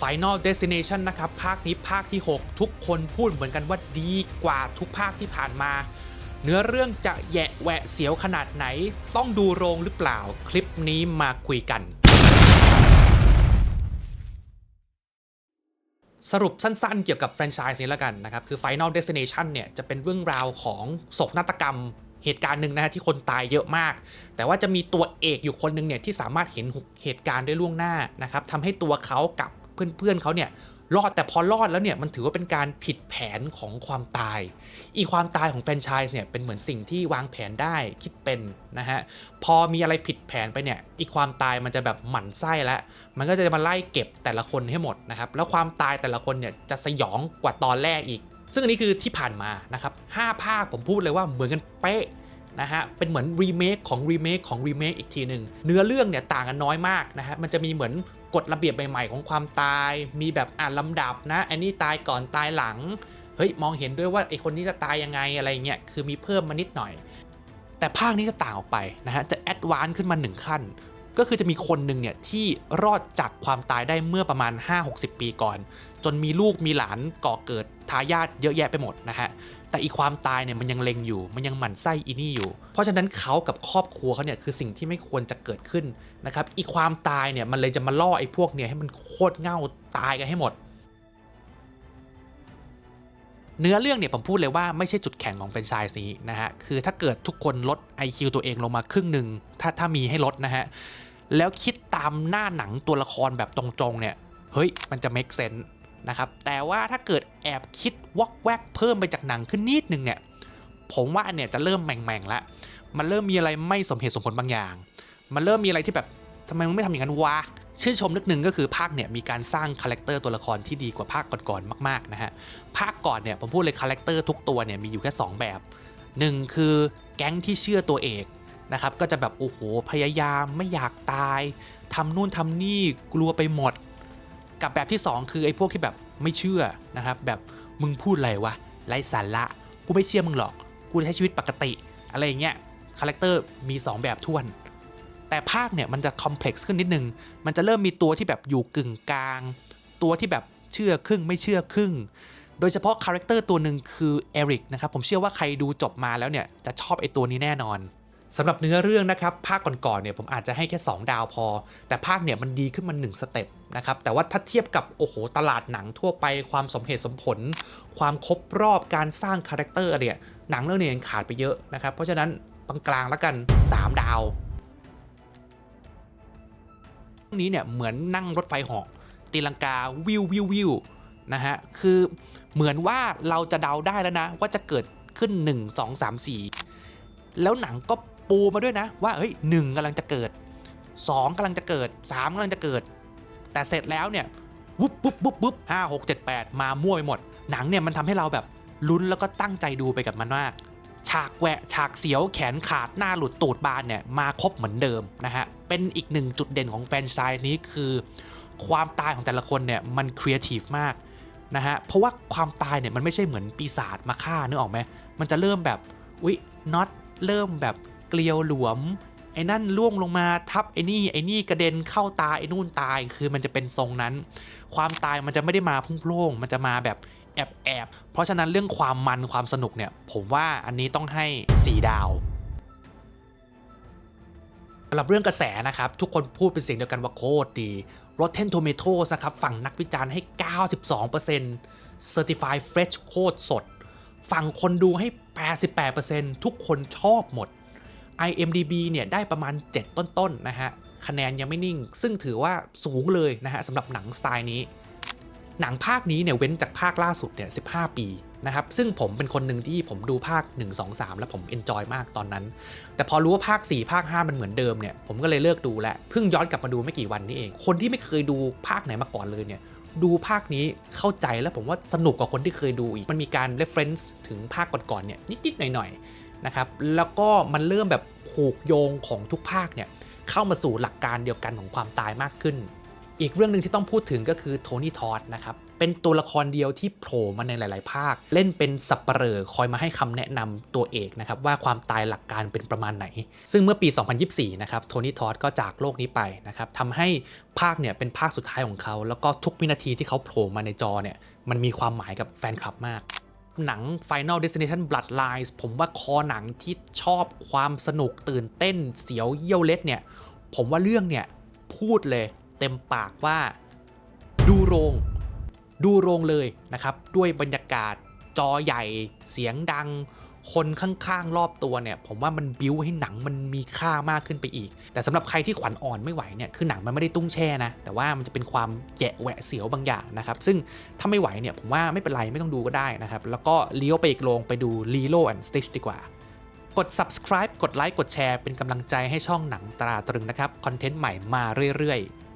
Final Destination นะครับ ภาคนี้ภาคที่ 6 ทุกคนพูดเหมือนกันว่าดีกว่าทุกภาคที่ผ่านมา เนื้อเรื่องจะแยะแหวะเสียวขนาดไหน ต้องดูโรงหรือเปล่า คลิปนี้มาคุยกันสรุปสั้นๆ เกี่ยวกับแฟรนไชส์นี้แล้วกันนะครับ คือ Final Destination เนี่ย จะเป็นเรื่องราวของโศกนาฏกรรม เหตุการณ์หนึ่งนะฮะที่คนตายเยอะมาก แต่ว่าจะมีตัวเอกอยู่คนหนึ่งเนี่ย ที่สามารถเห็นเหตุการณ์ได้ล่วงหน้านะครับทำให้ตัวเขากับ เพื่อนๆเขาเนี่ยรอดแต่พอรอดแล้วเนี่ยมันถือว่าเป็นการผิดแผนของความตาย อีความตายของแฟรนไชส์เนี่ยเป็นเหมือนสิ่งที่วางแผนได้คิดเป็นนะฮะพอมีอะไรผิดแผนไปเนี่ยอีความตายมันจะแบบหมั่นไส้แล้วมันก็จะมาไล่เก็บแต่ละคนให้หมดนะครับแล้วความตายแต่ละคนเนี่ยจะสยองกว่าตอนแรกอีก ซึ่งอันนี้คือที่ผ่านมานะครับห้าภาคผมพูดเลยว่าเหมือนกันเป๊ะ นะฮะ เป็นเหมือนรีเมคของรีเมคของรีเมคอีกทีหนึ่งเนื้อเรื่องเนี่ยต่างกันน้อยมากนะฮะ มันจะมีเหมือนกฎระเบียบใหม่ๆ ของความตาย มีแบบอ่านลำดับนะอันนี้ตายก่อนตายหลัง เฮ้ยมองเห็นด้วยว่าไอคนนี้จะตายยังไงอะไรเงี้ย คือมีเพิ่มมานิดหน่อย แต่ภาคนี้จะต่างออกไปนะฮะ จะแอดวานซ์ขึ้นมาหนึ่งขั้น ก็คือจะมีคนหนึ่งเนี่ยที่รอดจากความตายได้เมื่อประมาณ 5-60 ปีก่อน จนมีลูกมีหลานก่อเกิด ทายาทเยอะแยะไปหมดนะฮะแต่อีความตายเนี่ยมันยังเล็งอยู่มันยังหมั่นไส้อีนี่อยู่ เพราะฉะนั้นเขากับครอบครัวเขาเนี่ยคือสิ่งที่ไม่ควรจะเกิดขึ้นนะครับอีความตายเนี่ยมันเลยจะมาล่อไอ้พวกเนี่ยให้มันโคตรเง่าตายกันให้หมด เนื้อเรื่องเนี่ยผมพูดเลยว่าไม่ใช่จุดแข็งของแฟรนไชส์นี้นะฮะคือถ้าเกิดทุกคนลด IQ ตัวเองลงมาครึ่งหนึ่งถ้าถ้ามีให้ลดนะฮะแล้วคิดตามหน้าหนังตัวละครแบบตรงๆเนี่ยเฮ้ยมันจะ make sense นะครับแต่ว่าถ้าเกิดแอบคิดวอกแวกเพิ่มไปจากหนังขึ้นนิดนึงเนี่ยผมว่าอันเนี่ยจะเริ่มแหม่งๆแล้วมันเริ่มมีอะไรไม่สมเหตุสมผลบางอย่าง มันเริ่มมีอะไรที่แบบทำไมมึงไม่ทำอย่างนั้นวะชื่นชมนึกหนึ่งก็คือภาคเนี่ยมีการสร้างคาแรคเตอร์ตัวละครที่ดีกว่าภาคก่อนๆมากๆนะฮะภาคก่อนเนี่ยผมพูดเลยคาแรคเตอร์ทุกตัวเนี่ยมีอยู่แค่ 2 แบบหนึ่งคือแก๊งที่เชื่อตัวเอกนะครับก็จะแบบโอ้โหพยายามไม่อยากตายทำนู่นทำนี่กลัวไปหมด กับแบบที่ 2 คือไอ้พวกที่แบบไม่เชื่อนะครับแบบมึงพูดอะไรวะไร้สาระกูไม่เชื่อมึงหรอก กูจะใช้ชีวิตปกติ อะไรอย่างเงี้ยคาแรคเตอร์มี 2 แบบท้วน แต่ภาคเนี่ยมันจะคอมเพล็กซ์ขึ้นนิดนึง มันจะเริ่มมีตัวที่แบบอยู่กึ่งกลาง ตัวที่แบบเชื่อครึ่งไม่เชื่อครึ่ง โดยเฉพาะคาแรคเตอร์ตัวหนึ่งคือเอริกนะครับผมเชื่อว่าใครดูจบมาแล้วเนี่ยจะชอบไอตัวนี้แน่นอน สำหรับเนื้อเรื่องนะครับภาคก่อนๆเนี่ยผมอาจจะให้แค่ 2 ดาวพอ แต่ภาคเนี่ยมันดีขึ้นมา1สเต็ปนะครับแต่ว่าถ้าเทียบกับโอ้โหตลาดหนังทั่วไปความสมเหตุสมผล ความครบรอบการสร้างคาแรคเตอร์เนี่ยหนังเรื่องนี้ยังขาดไปเยอะนะครับเพราะฉะนั้นกลางๆแล้วกัน 3 ดาวเรื่องนี้เนี่ยเหมือนนั่งรถไฟหาะตีลังกาวิววิววิวนะฮะคือเหมือนว่าเราจะเดาได้แล้วนะว่าจะเกิดขึ้น 1 2 3 4 แล้วหนังก็ ปูมาด้วยนะ ว่าเฮ้ยหนึ่งกำลังจะเกิด 2กำลังจะเกิด 3กำลังจะเกิด แต่เสร็จแล้วเนี่ยวุบปุ๊บปุ๊บปุ๊บห้าหกเจ็ดแปดมามั่วไปหมด หนังเนี่ยมันทำให้เราแบบลุ้นแล้วก็ตั้งใจดูไปกับมันมาก ฉากแหวะฉากเสียวแขนขาดหน้าหลุดตูดบานเนี่ยมาครบเหมือนเดิมนะฮะ เป็นอีกหนึ่งจุดเด่นของแฟนไชส์นี้คือ ความตายของแต่ละคนเนี่ยมันครีเอทีฟมากนะฮะ เพราะว่าความตายเนี่ยมันไม่ใช่เหมือนปีศาจมาฆ่านึกออกไหม มันจะเริ่มแบบ อุ๊ยน็อตเริ่มแบบ เกลียวหลวม ไอ้นั่นล่วงลงมาทับไอ้นี่ไอ้นี่กระเด็นเข้าตาไอ้นู่นตายคือมันจะเป็นทรงนั้น ความตายมันจะไม่ได้มาพุ่งโพล่งมันจะมาแบบแอบแอบเพราะฉะนั้นเรื่องความมันความสนุกเนี่ยผมว่าอันนี้ต้องให้ 4 ดาวสำหรับเรื่องกระแสนะครับ ทุกคนพูดเป็นเสียงเดียวกันว่าโคตรดี Rotten Tomatoes นะครับ ฝั่งนักวิจารณ์ให้ 92% Certified Fresh โคตรสด ฝั่งคนดูให้ 88%ทุกคนชอบหมด IMDB เนี่ยได้ประมาณ 7 ต้นๆนะฮะ คะแนนยังไม่นิ่ง ซึ่งถือว่าสูงเลยนะฮะสำหรับหนังสไตล์นี้ หนังภาคนี้เนี่ยเว้นจากภาคล่าสุดเนี่ย15 ปีนะครับ ซึ่งผมเป็นคนหนึ่งที่ผมดูภาค 1 2 3 แล้วผมเอนจอยมากตอนนั้น แต่พอรู้ว่าภาค 4 ภาค 5 มันเหมือนเดิมเนี่ย ผมก็เลยเลิกดูแล้ว เพิ่งย้อนกลับมาดูไม่กี่วันนี้เอง คนที่ไม่เคยดูภาคไหนมาก่อนเลยเนี่ยดูภาคนี้เข้าใจแล้วผมว่าสนุกกว่าคนที่เคยดูอีก มันมีการ reference ถึงภาคก่อนๆเนี่ยนิดๆหน่อยๆ นะครับแล้วก็มันเริ่มแบบผูกโยงของทุกภาคเนี่ยเข้ามาสู่หลักการเดียวกันของความตายมากขึ้น อีกเรื่องหนึ่งที่ต้องพูดถึงก็คือโทนี่ทอดนะครับเป็นตัวละครเดียวที่โผล่มาในหลาย ๆ ภาค เล่นเป็นสับเปลอคอยมาให้คำแนะนำตัวเอกนะครับว่าความตายหลักการเป็นประมาณไหน ซึ่งเมื่อปี 2024 นะครับโทนี่ทอดก็จากโลกนี้ไปนะครับทำให้ภาคเนี่ยเป็นภาคสุดท้ายของเขา แล้วก็ทุกวินาทีที่เขาโผล่มาในจอเนี่ยมันมีความหมายกับแฟนคลับมาก หนัง Final Destination Bloodlines ผมว่าคอหนังที่ชอบความสนุกตื่นเต้นเสียวเยี่ยวเล็ดเนี่ย ผมว่าเรื่องเนี่ย พูดเลยเต็มปากว่าดูโรง ดูโรงเลยนะครับ ด้วยบรรยากาศจอใหญ่เสียงดัง คนข้างๆ รอบตัวเนี่ย ผมว่ามันบิ้วให้หนังมันมีค่ามากขึ้นไปอีก แต่สำหรับใครที่ขวัญอ่อนไม่ไหวเนี่ยคือหนังมันไม่ได้ตุ้งแช่นะ แต่ว่ามันจะเป็นความแยะแหวะเสียวบางอย่างนะครับ ซึ่งถ้าไม่ไหวเนี่ยผมว่าไม่เป็นไรไม่ต้องดูก็ได้นะครับ แล้วก็เลี้ยวไปอีกโรงไปดู Lilo and Stitch ดีกว่ากด subscribe กดไลค์ กดแชร์ เป็นกำลังใจให้ช่องหนังตราตรึงนะครับ คอนเทนต์ใหม่มาเรื่อยๆ